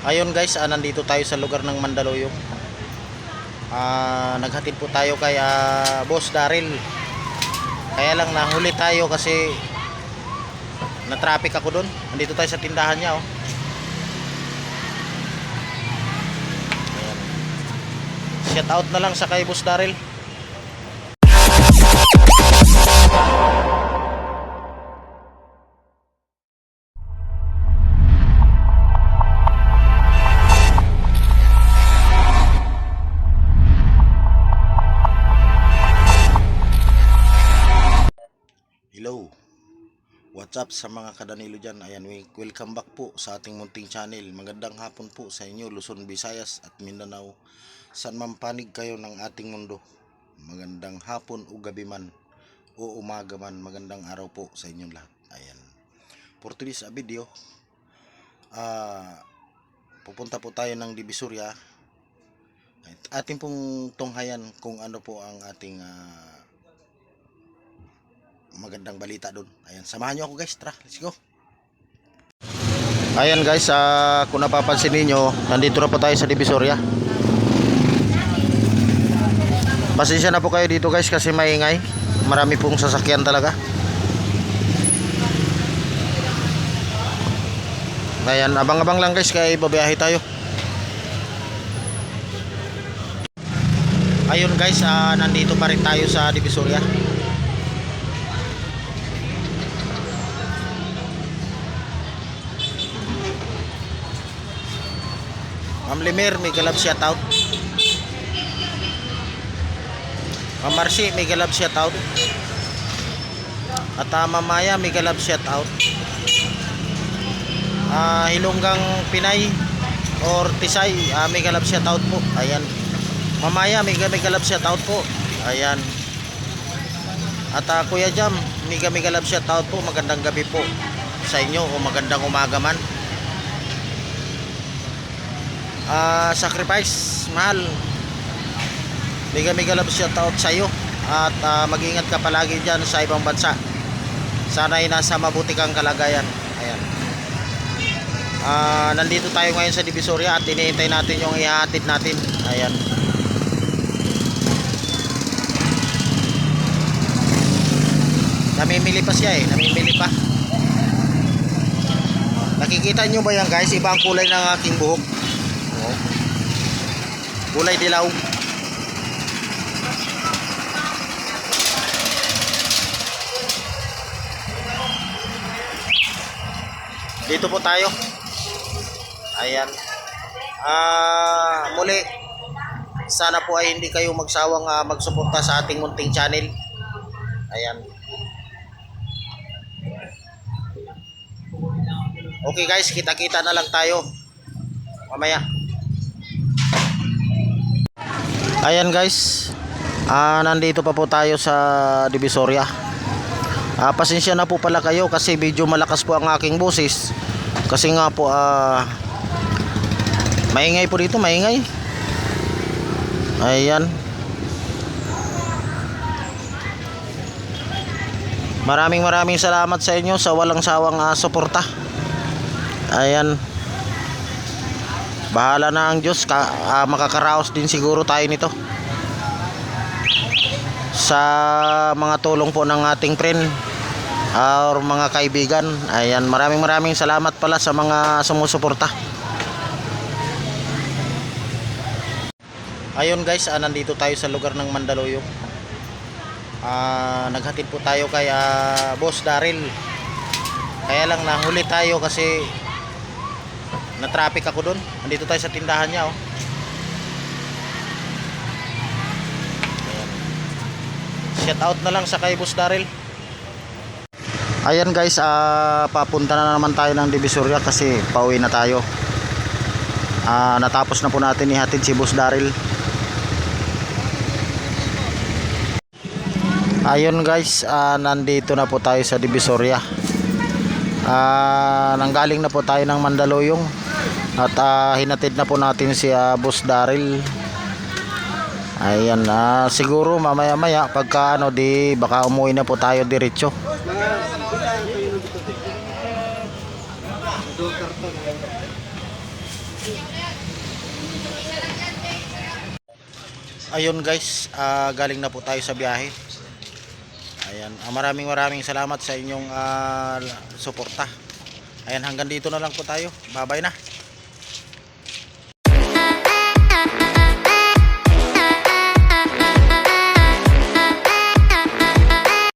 Ayun guys, ah, nandito tayo sa lugar ng Mandaluyong. Ah, naghatid po tayo kay ah, Boss Daryl. Kaya lang nahuli tayo kasi na-traffic ako doon. Nandito tayo sa tindahan niya oh. Shout out na lang sa kay Boss Daryl. What's up sa mga kadanilo dyan? Ayan, we- welcome back po sa ating munting channel. Magandang hapon po sa inyo, Luzon, Visayas at Mindanao. San man panig kayo ng ating mundo. Magandang hapon o gabi man o umaga man. Magandang araw po sa inyong lahat. Ayan. For today's ah, video, ah, pupunta po tayo ng Divisoria. At ating pong tunghayan kung ano po ang ating ah, magandang balita doon. Ayan, samahan nyo ako guys. Tara, let's go. Ayan guys, ah, kung napapansin niyo, nandito na po tayo sa Divisoria. Pasensya na po kayo dito guys kasi maingay. Marami pong sasakyan talaga. Ayan, abang-abang lang guys kaya babiyahe tayo. Ayun guys, ah, nandito pa rin tayo sa Divisoria. Ma'am Limer, may galab shout out. Ma'am Marcy, may galab shout out. At uh, Mamaya, may galab shout out. Ah, Hilonggang Pinay or Tisay, ah, may galab shout out po. Ayan. Mamaya, may, may galab shout out po. Ayan. At ah, Kuya Jam, may, may galab shout out po. Magandang gabi po sa inyo o magandang umaga man. Ah, sacrifice mahal. Mega mega love shout out sa iyo at ah, mag-ingat ka palagi diyan sa ibang bansa. Sana ay nasa mabuti kang kalagayan. Ayan. Ah, nandito tayo ngayon sa Divisoria at iniintay natin yung ihahatid natin. Ayan. Namimili pa siya eh. Namimili pa. Nakikita nyo ba yan guys? Iba ang kulay ng aking buhok. Kulay dilaw. Dito po tayo. Ayan. Ah, muli sana po ay hindi kayo magsawang ah, magsuporta sa ating munting channel. Ayan. Okay guys, kita-kita na lang tayo. Mamaya. Ayan guys. Ah, nandito pa po tayo sa Divisoria. Ah, pasensya na po pala kayo kasi medyo malakas po ang aking boses. Kasi nga po ah maingay po dito, maingay. Ayan. Maraming maraming salamat sa inyo sa walang sawang ah, suporta. Ayan. Bahala na ang Diyos, ka, ah, makakaraos din siguro tayo nito. Sa mga tulong po ng ating friend ah, or mga kaibigan. Ayan, maraming maraming salamat pala sa mga sumusuporta. Ayun guys, ah, nandito tayo sa lugar ng Mandaluyong. Ah, naghatid po tayo kay ah, Boss Daryl. Kaya lang nahuli tayo kasi na-traffic ako doon. Nandito tayo sa tindahan niya oh. Shout out na lang sa kay Boss Daryl. Ayan guys, ah, papunta na naman tayo ng Divisoria kasi pauwi na tayo. Ah, natapos na po natin ihatid si Boss Daryl. Ayun guys, ah, nandito na po tayo sa Divisoria. Ah, nanggaling na po tayo ng Mandaluyong at ah, hinatid na po natin si ah, Boss Daryl. Ayan, ah, siguro mamaya-maya pagka ano di baka umuwi na po tayo diretso. Ayun guys, ah, galing na po tayo sa biyahe. Ayan, ah, maraming maraming salamat sa inyong ah, suporta. Ayan, hanggang dito na lang po tayo. Bye-bye na.